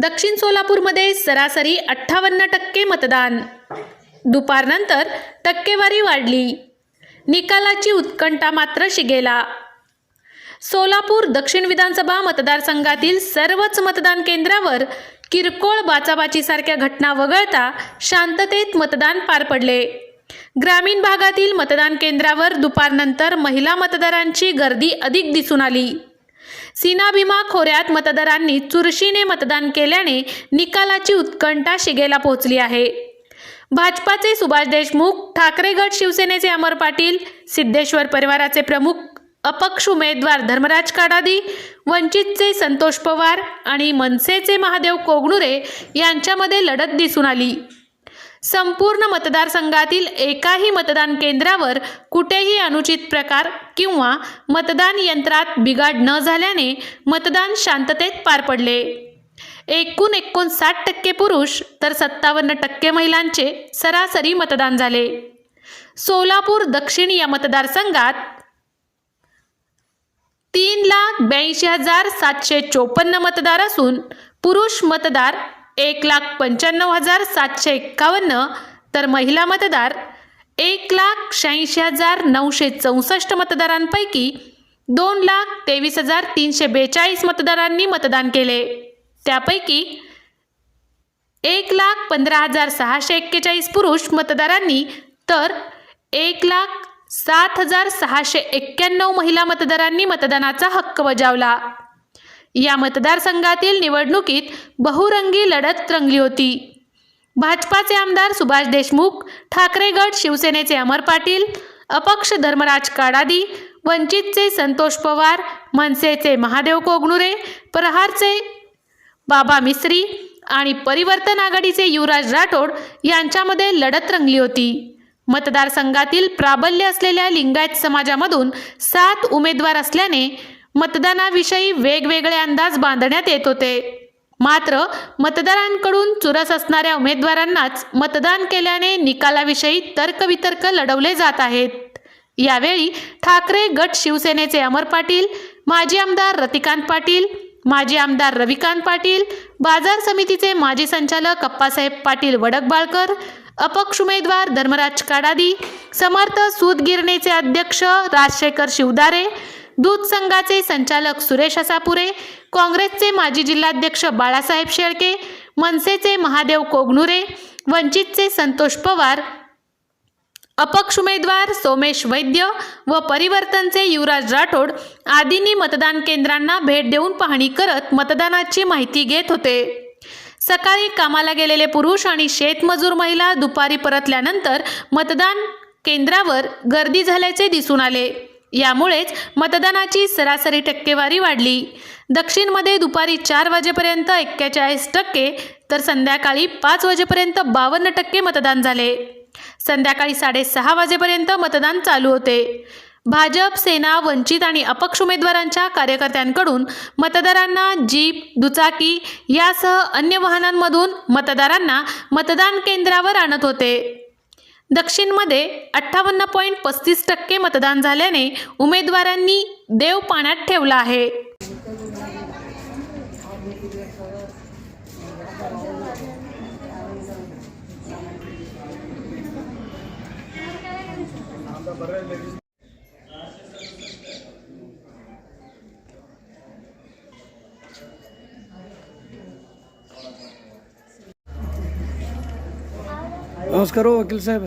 दक्षिण सोलापूरमध्ये सरासरी अठ्ठावन्न टक्के मतदान. दुपारनंतर टक्केवारी वाढली. निकालाची उत्कंठा मात्र शिगेला. सोलापूर दक्षिण विधानसभा मतदारसंघातील सर्वच मतदान केंद्रावर किरकोळ बाचाबाचीसारख्या घटना वगळता शांततेत मतदान पार पडले. ग्रामीण भागातील मतदान केंद्रावर दुपारनंतर महिला मतदारांची गर्दी अधिक दिसून आली. सीना भीमा खोऱ्यात मतदारांनी चुरशीने मतदान केल्याने निकालाची उत्कंठा शिगेला पोहोचली आहे. भाजपाचे सुभाष देशमुख ठाकरे गट शिवसेनेचे अमर पाटील सिद्धेश्वर परिवाराचे प्रमुख अपक्ष उमेदवार धर्मराज काडादी वंचितचे संतोष पवार आणि मनसेचे महादेव कोगणुरे यांच्यामध्ये लढत दिसून आली. संपूर्ण मतदारसंघातील एकाही मतदान केंद्रावर कुठेही अनुचित प्रकार किंवा मतदान यंत्रात बिघाड न झाल्याने मतदान शांततेत पार पडले. एकूण एकोणसाठ टक्के पुरुष तर सत्तावन्न टक्के महिलांचे सरासरी मतदान झाले. सोलापूर दक्षिण या मतदारसंघात तीन लाख ब्याऐंशी हजार सातशे चोपन्न मतदार असून पुरुष मतदार एक लाख पंच्याण्णव हजार सातशे एक्कावन्न. तर महिला मतदार एक लाख शहाऐंशी हजार नऊशे चौसष्ट मतदारांपैकी दोन लाख तेवीस हजार तीनशे बेचाळीस मतदारांनी मतदान केले. त्यापैकी एक लाख पंधरा हजार सहाशे एक्केचाळीस पुरुष मतदारांनी तर एक लाख सात हजार सहाशे एक्क्याण्णव महिला मतदारांनी मतदानाचा हक्क बजावला. या मतदारसंघातील निवडणुकीत बहुरंगी लढत रंगली होती. भाजपाचे आमदार सुभाष देशमुख ठाकरे गट शिवसेनेचे अमर पाटील अपक्ष धर्मराज काडादी वंचितचे संतोष पवार मनसेचे महादेव कोगनुरे प्रहारचे बाबा मिस्त्री आणि परिवर्तन आघाडीचे युवराज राठोड यांच्यामध्ये लढत रंगली होती. मतदारसंघातील प्राबल्य असलेल्या लिंगायत समाजामधून सात उमेदवार असल्याने मतदानाविषयी वेगवेगळे अंदाज बांधण्यात येत होते. मात्र मतदारांकडून चुरस असणाऱ्या उमेदवारांनाच मतदान केल्याने निकालाविषयी तर्कवितर्क लढवले जात आहेत. यावेळी ठाकरे गट शिवसेनेचे अमर पाटील माजी आमदार रतिकांत पाटील माजी आमदार रविकांत पाटील बाजार समितीचे माजी संचालक अप्पासाहेब पाटील वडकबाळकर अपक्ष उमेदवार धर्मराज काडादी समर्थ सूतगिरणेचे अध्यक्ष राजशेखर शिवदारे दूध संघाचे संचालक सुरेश असापुरे काँग्रेसचे माजी जिल्हाध्यक्ष बाळासाहेब शेळके मनसेचे महादेव कोगनुरे वंचितचे संतोष पवार अपक्ष उमेदवार सोमेश वैद्य व परिवर्तनचे युवराज राठोड आदींनी मतदान केंद्रांना भेट देऊन पाहणी करत मतदानाची माहिती घेत होते. सकाळी कामाला गेलेले पुरुष आणि शेतमजूर महिला दुपारी परतल्यानंतर मतदान केंद्रावर गर्दी झाल्याचे दिसून आले. यामुळेच मतदानाची सरासरी टक्केवारी वाढली. दक्षिणमध्ये दुपारी चार वाजेपर्यंत एक्केचाळीस टक्के तर संध्याकाळी पाच वाजेपर्यंत बावन्न टक्के मतदान झाले. संध्याकाळी साडेसहा वाजेपर्यंत मतदान चालू होते. भाजप सेना वंचित आणि अपक्ष उमेदवारांच्या कार्यकर्त्यांकडून मतदारांना जीप दुचाकी यासह अन्य वाहनांमधून मतदारांना मतदान केंद्रावर आणत होते. दक्षिणमध्ये अठ्ठावन्न पॉईंट पस्तीस टक्के मतदान झाल्याने उमेदवारांनी देव पाण्यात ठेवला आहे. ನಮಸ್ಕಾರ ವಕೀಲ್ ಸಾಹೇಬ್.